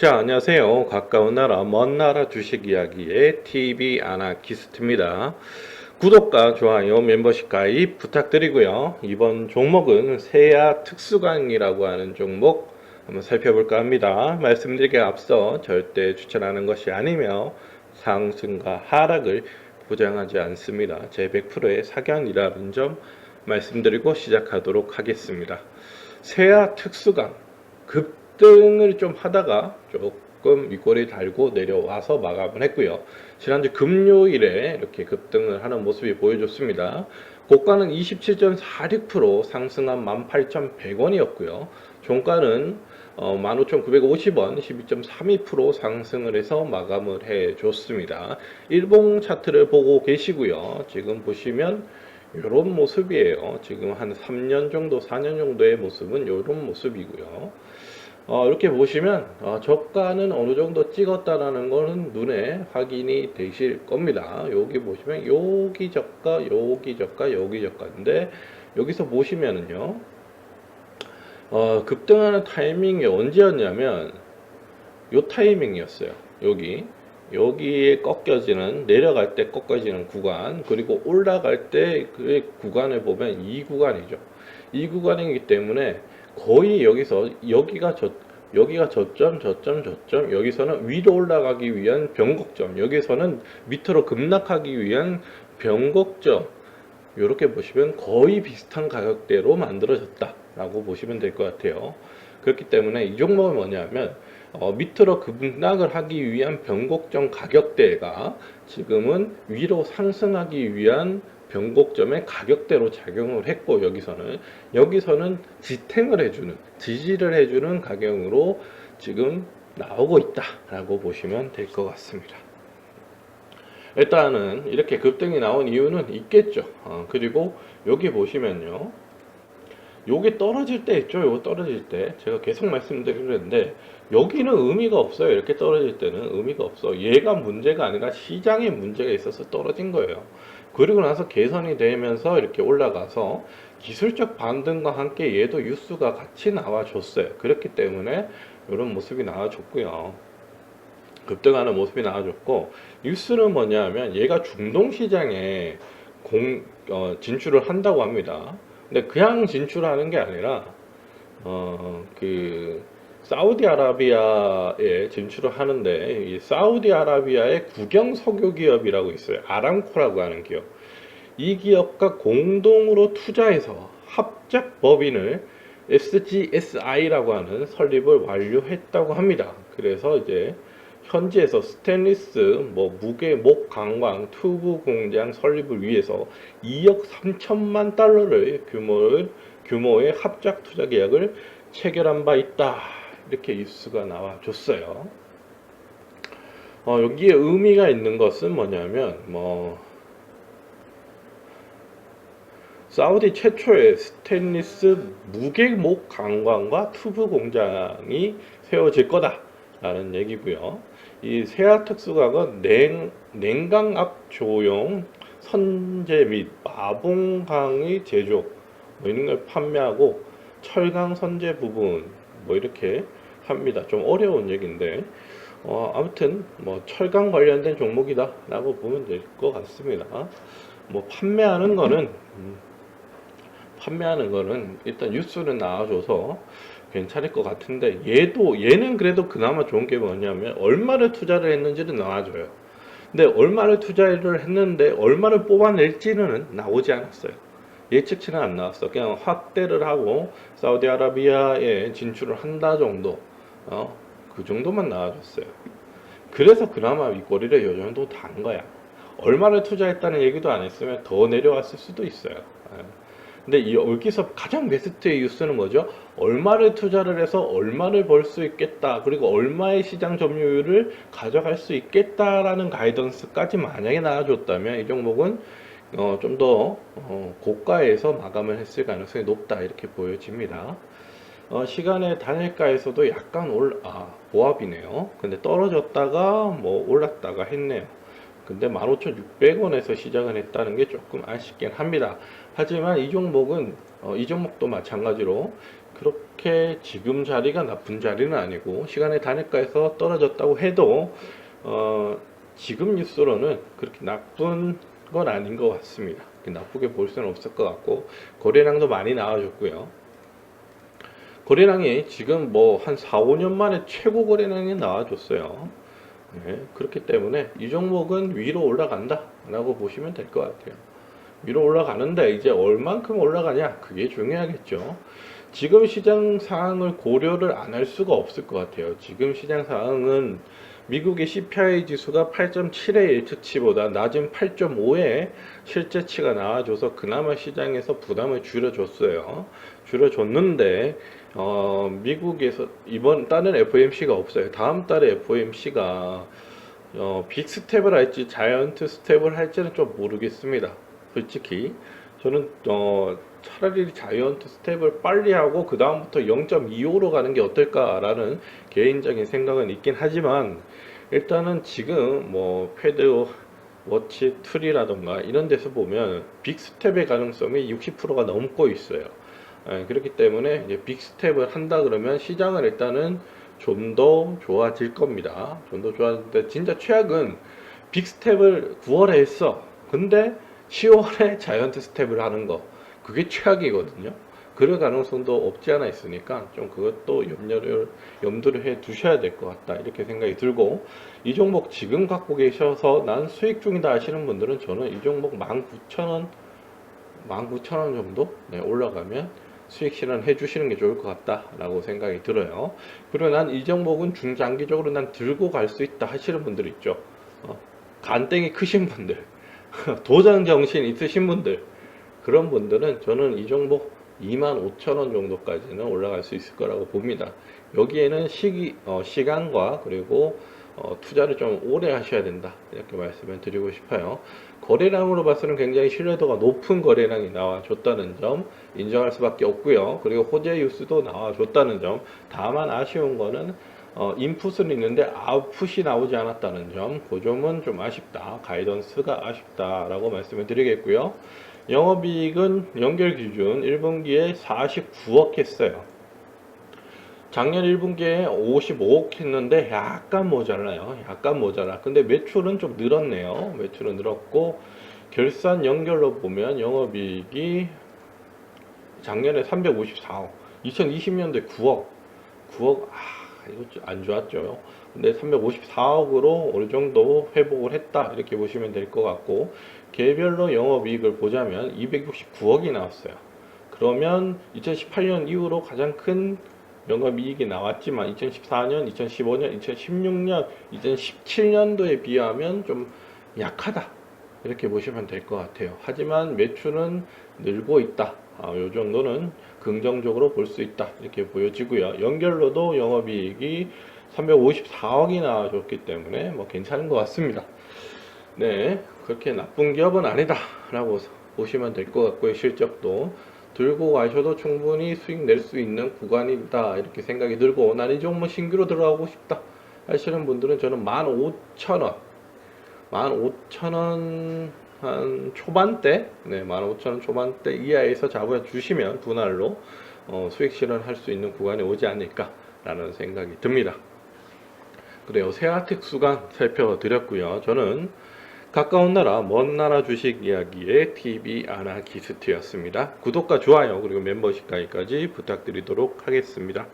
자, 안녕하세요. 가까운 나라, 먼 나라 주식 이야기의 TV 아나키스트입니다. 구독과 좋아요, 멤버십 가입 부탁드리고요. 이번 종목은 세야 특수강이라고 하는 종목 한번 살펴볼까 합니다. 말씀드리기에 앞서 절대 추천하는 것이 아니며 상승과 하락을 보장하지 않습니다. 제 100%의 사견이라는 점 말씀드리고 시작하도록 하겠습니다. 세야 특수강 급 등을 좀 하다가 조금 윗꼬리 달고 내려와서 마감을 했고요. 지난주 금요일에 이렇게 급등을 하는 모습이 보여줬습니다. 고가는 27.46% 상승한 18,100원이었고요. 종가는 어, 15,950원 12.32% 상승을 해서 마감을 해줬습니다. 일봉 차트를 보고 계시고요. 지금 보시면 이런 모습이에요. 지금 한 3년 정도, 4년 정도의 모습은 이런 모습이고요. 어, 이렇게 보시면 어, 저가는 어느 정도 찍었다라는 거는 눈에 확인이 되실 겁니다. 여기 보시면 여기 저가, 여기 저가, 여기 저가인데 여기서 보시면은요. 어, 급등하는 타이밍이 언제였냐면 요 타이밍이었어요. 여기 여기에 꺾여지는 내려갈 때 꺾여지는 구간 그리고 올라갈 때 그 구간을 보면 이 구간이죠. 이 구간이기 때문에 거의 여기서 여기가 저 여기가 저점 저점 저점 여기서는 위로 올라가기 위한 변곡점 여기서는 밑으로 급락하기 위한 변곡점 이렇게 보시면 거의 비슷한 가격대로 만들어졌다라고 보시면 될 것 같아요. 그렇기 때문에 이 종목은 뭐냐면 어, 밑으로 급락을 하기 위한 변곡점 가격대가 지금은 위로 상승하기 위한 변곡점의 가격대로 작용을 했고 여기서는 여기서는 지탱을 해주는 지지를 해주는 가격으로 지금 나오고 있다라고 보시면 될 것 같습니다. 일단은 이렇게 급등이 나온 이유는 있겠죠. 어, 그리고 여기 보시면요. 요게 떨어질 때 있죠. 요거 떨어질 때 제가 계속 말씀드리는데 여기는 의미가 없어요. 이렇게 떨어질 때는 의미가 없어. 얘가 문제가 아니라 시장에 문제가 있어서 떨어진 거예요. 그리고 나서 개선이 되면서 이렇게 올라가서 기술적 반등과 함께 얘도 뉴스가 같이 나와줬어요. 그렇기 때문에 이런 모습이 나와줬고요. 급등하는 모습이 나와줬고 뉴스는 뭐냐면 얘가 중동 시장에 공 어, 진출을 한다고 합니다. 근데 그냥 진출하는 게 아니라 어그 사우디아라비아에 진출을 하는데 이 사우디아라비아의 국영 석유 기업이라고 있어요. 아람코라고 하는 기업. 이 기업과 공동으로 투자해서 합작 법인을 SGSI라고 하는 설립을 완료했다고 합니다. 그래서 이제 현지에서 스테인리스, 뭐 무게, 목 강광, 튜브 공장 설립을 위해서 2억 3천만 달러를 규모의 합작 투자 계약을 체결한 바 있다. 이렇게 뉴스가 나와 줬어요. 어, 여기에 의미가 있는 것은 뭐냐면 뭐 사우디 최초의 스테인리스 무게목 강광과 튜브 공장이 세워질 거다라는 얘기고요. 이 세아 특수각은 냉, 냉강압 조용 선제 및 마봉강의 제조 뭐 이런 걸 판매하고 철강 선제 부분 뭐 이렇게 합니다. 좀 어려운 얘기인데 어, 아무튼 뭐 철강 관련된 종목이다라고 보면 될 것 같습니다. 뭐 판매하는 거는 음, 판매하는 거는 일단 뉴스는 나와줘서 괜찮을 것 같은데 얘도 얘는 그래도 그나마 좋은 게 뭐냐면 얼마를 투자를 했는지는 나와줘요. 근데 얼마를 투자를 했는데 얼마를 뽑아낼지는 나오지 않았어요. 예측치는 안 나왔어. 그냥 확대를 하고 사우디아라비아에 진출을 한다 정도, 어, 그 정도만 나와줬어요. 그래서 그나마 윗꼬리를 요 정도 단 거야. 얼마를 투자했다는 얘기도 안 했으면 더 내려왔을 수도 있어요. 예. 근데 이 여기서 가장 베스트의 뉴스는 뭐죠? 얼마를 투자를 해서 얼마를 벌 수 있겠다. 그리고 얼마의 시장 점유율을 가져갈 수 있겠다라는 가이던스까지 만약에 나와줬다면 이 종목은 어, 좀더 어, 고가에서 마감을 했을 가능성이 높다 이렇게 보여집니다. 어, 시간의 단일가에서도 약간 올, 아, 보합이네요. 근데 떨어졌다가 뭐 올랐다가 했네요. 근데 15,600원에서 시작을 했다는 게 조금 아쉽긴 합니다. 하지만 이 종목은 어, 이 종목도 마찬가지로 그렇게 지금 자리가 나쁜 자리는 아니고 시간의 단일가에서 떨어졌다고 해도 어, 지금 뉴스로는 그렇게 나쁜 건 아닌 것 같습니다. 나쁘게 볼 수는 없을 것 같고 거래량도 많이 나와줬고요. 거래량이 지금 뭐 한 4, 5년 만에 최고 거래량이 나와줬어요. 네, 그렇기 때문에 이 종목은 위로 올라간다 라고 보시면 될 것 같아요. 위로 올라가는데 이제 얼만큼 올라가냐 그게 중요하겠죠. 지금 시장 상황을 고려를 안 할 수가 없을 것 같아요. 지금 시장 상황은 미국의 CPI 지수가 8.7의 예측치보다 낮은 8.5의 실제치가 나와줘서 그나마 시장에서 부담을 줄여줬어요. 줄여줬는데 어, 미국에서 이번 다른 FOMC가 없어요. 다음 달에 FOMC가 어, 빅 스텝을 할지 자이언트 스텝을 할지는 좀 모르겠습니다. 솔직히 저는 어, 차라리 자이언트 스텝을 빨리 하고 그 다음부터 0.25로 가는 게 어떨까라는 개인적인 생각은 있긴 하지만 일단은 지금 뭐 패드 워치 툴이라던가 이런 데서 보면 빅 스텝의 가능성이 60%가 넘고 있어요. 예, 그렇기 때문에 이제 빅 스텝을 한다 그러면 시장은 일단은 좀 더 좋아질 겁니다. 좀 더 좋아지는데 진짜 최악은 빅 스텝을 9월에 했어. 근데 10월에 자이언트 스텝을 하는 거 그게 최악이거든요. 그럴 가능성도 없지 않아 있으니까 좀 그것도 염려를 염두를 해 두셔야 될 것 같다 이렇게 생각이 들고 이 종목 지금 갖고 계셔서 난 수익 중이다 하시는 분들은 저는 이 종목 19,000원 19,000원 정도 네, 올라가면 수익 실현 해 주시는 게 좋을 것 같다라고 생각이 들어요. 그리고 난 이 종목은 중장기적으로 난 들고 갈 수 있다 하시는 분들 있죠. 어, 간땡이 크신 분들, 도전 정신 있으신 분들, 그런 분들은 저는 이 종목 25,000원 정도까지는 올라갈 수 있을 거라고 봅니다. 여기에는 시기, 어, 시간과 그리고 어, 투자를 좀 오래 하셔야 된다. 이렇게 말씀을 드리고 싶어요. 거래량으로 봐서는 굉장히 신뢰도가 높은 거래량이 나와줬다는 점 인정할 수밖에 없고요. 그리고 호재 뉴스도 나와줬다는 점. 다만 아쉬운 거는 어, 인풋은 있는데 아웃풋이 나오지 않았다는 점. 그 점은 좀 아쉽다. 가이던스가 아쉽다라고 말씀을 드리겠고요. 영업이익은 연결 기준 1분기에 49억 했어요. 작년 1분기에 55억 했는데 약간 모자라요. 약간 모자라. 근데 매출은 좀 늘었네요. 매출은 늘었고 결산 연결로 보면 영업이익이 작년에 354억, 2020년도에 9억, 9억 아 이거 좀안 좋았죠. 근데 354억으로 어느 정도 회복을 했다 이렇게 보시면 될 것 같고 개별로 영업이익을 보자면 269억이 나왔어요. 그러면 2018년 이후로 가장 큰 영업이익이 나왔지만 2014년, 2015년, 2016년, 2017년도에 비하면 좀 약하다 이렇게 보시면 될 것 같아요. 하지만 매출은 늘고 있다. 아, 요 정도는 긍정적으로 볼 수 있다 이렇게 보여지고요. 연결로도 영업이익이 354억이 나와줬기 때문에 뭐 괜찮은 것 같습니다. 네, 그렇게 나쁜 기업은 아니다라고 보시면 될 것 같고요. 실적도 들고 가셔도 충분히 수익 낼 수 있는 구간이다 이렇게 생각이 들고 난 이 종목 신규로 들어가고 싶다 하시는 분들은 저는 15,000원 15,000원 한 초반대 네 15,000원 초반대 이하에서 잡아 주시면 분할로 어, 수익 실현할 수 있는 구간이 오지 않을까 라는 생각이 듭니다. 그래요. 세아텍 수강 살펴드렸고요. 저는 가까운 나라, 먼 나라 주식 이야기의 TV 아나기스트였습니다. 구독과 좋아요 그리고 멤버십 가입까지 부탁드리도록 하겠습니다.